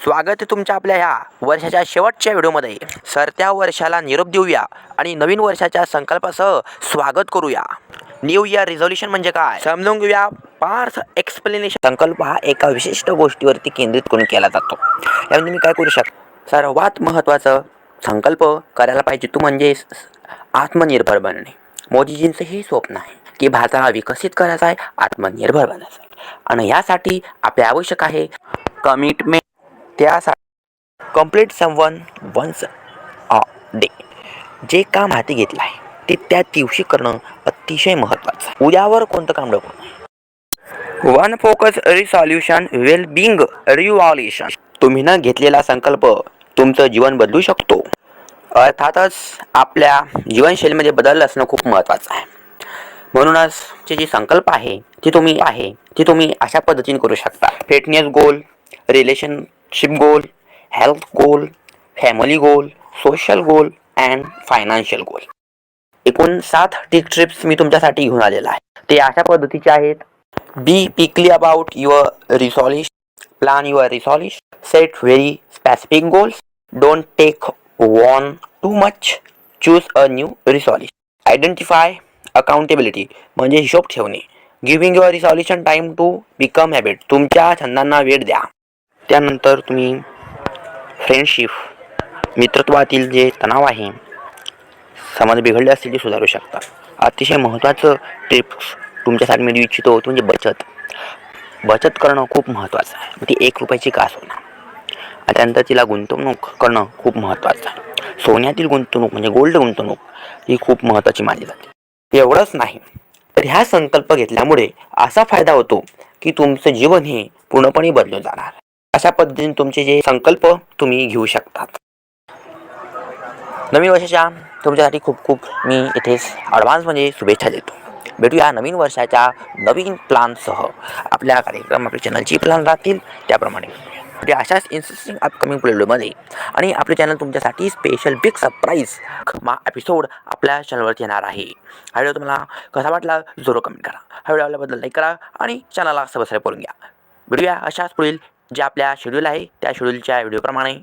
स्वागत आहे तुमच्या आपल्या ह्या वर्षाच्या शेवटच्या व्हिडिओमध्ये. सर त्या वर्षाला निरोप देऊया आणि नवीन वर्षाच्या संकल्पासह स्वागत करूया. न्यू इयर रिझोल्युशन म्हणजे काय? समजून घेऊया. पार्थ एक्सप्लेनेशन संकल्प हा एका विशिष्ट गोष्टीवरती केंद्रित करून केला जातो. यामध्ये मी काय करू शकतो सर्वात महत्त्वाचं. संकल्प करायला पाहिजे तू म्हणजे आत्मनिर्भर बनणे. मोदीजींचं हे स्वप्न आहे की भारताला विकसित करायचा आहे आत्मनिर्भर बनायचं आहे. आणि यासाठी आपल्या आवश्यक आहे कमिटमेंट त्यासाठी complete someone once a day जे काम हाती घेतलं आहे ते त्या दिवशी करणं अतिशय महत्त्वाचं आहे. उद्यावर कोणतं काम नको one focus resolution well being revolution तुम्ही न घेतलेला संकल्प तुमचं जीवन बदलू शकतो. अर्थातच आपल्या जीवनशैलीमध्ये बदल असणं खूप महत्त्वाचं आहे. म्हणूनच चे जी संकल्प आहे ती तुम्ही आहे ती तुम्ही अशा पद्धतीने करू शकता. Fitness goal relationship goal health goal family goal social goal and financial goal एकूण सात टिक ट्रिप्स मी तुमच्यासाठी घेऊन आलेला आहे. ते अशा पद्धतीचे आहेत. Be picky about your resolution plan your resolution set very specific goals don't take on too much choose a new resolution identify accountability म्हणजे हिशोब ठेवणे. Giving your resolution time to become habit तुमच्या छंदांना वेळ द्या. त्यानंतर तुम्ही फ्रेंडशिप मित्रत्वातील जे तणाव आहे समाज बिघडले असतील ते सुधारू शकता. अतिशय महत्त्वाचं टिप्स तुमच्यासाठी मी देऊ इच्छितो होतो म्हणजे बचत. बचत करणं खूप महत्त्वाचं आहे. ती एक रुपयाची कास होणार. त्यानंतर तिला गुंतवणूक करणं खूप महत्त्वाचं आहे. सोन्यातील गुंतवणूक म्हणजे गोल्ड गुंतवणूक ही खूप महत्त्वाची मानली जाते. एवढंच नाही तर ह्या संकल्प घेतल्यामुळे असा फायदा होतो की तुमचं जीवन हे पूर्णपणे बदलून जाणार. अशा पद्धतीने तुमचे जे संकल्प तुम्ही घेऊ शकतात. नवीन वर्षाच्या तुमच्यासाठी खूप खूप मी इथेच ॲडव्हान्स म्हणजे शुभेच्छा देतो. भेटूया नवीन वर्षाच्या नवीन प्लानसह आपल्या कार्यक्रम आपल्या चॅनलची प्लॅन राहतील त्याप्रमाणे भेटूया. अशाच इंटरेस्टिंग अपकमिंग व्हिडिओमध्ये आणि आपले चॅनल तुमच्यासाठी स्पेशल बिग सरप्राईज मा एपिसोड आपल्या चॅनलवरती येणार आहे. हा व्हिडिओ तुम्हाला कसा वाटला जरूर कमेंट करा. हा व्हिडिओ आपल्याबद्दल लाईक करा आणि चॅनलला सबस्क्राईब करून घ्या. भेटूया अशाच पुढील जे आपल्या शेड्यूल आहे त्या शेड्यूलच्या व्हिडिओप्रमाणे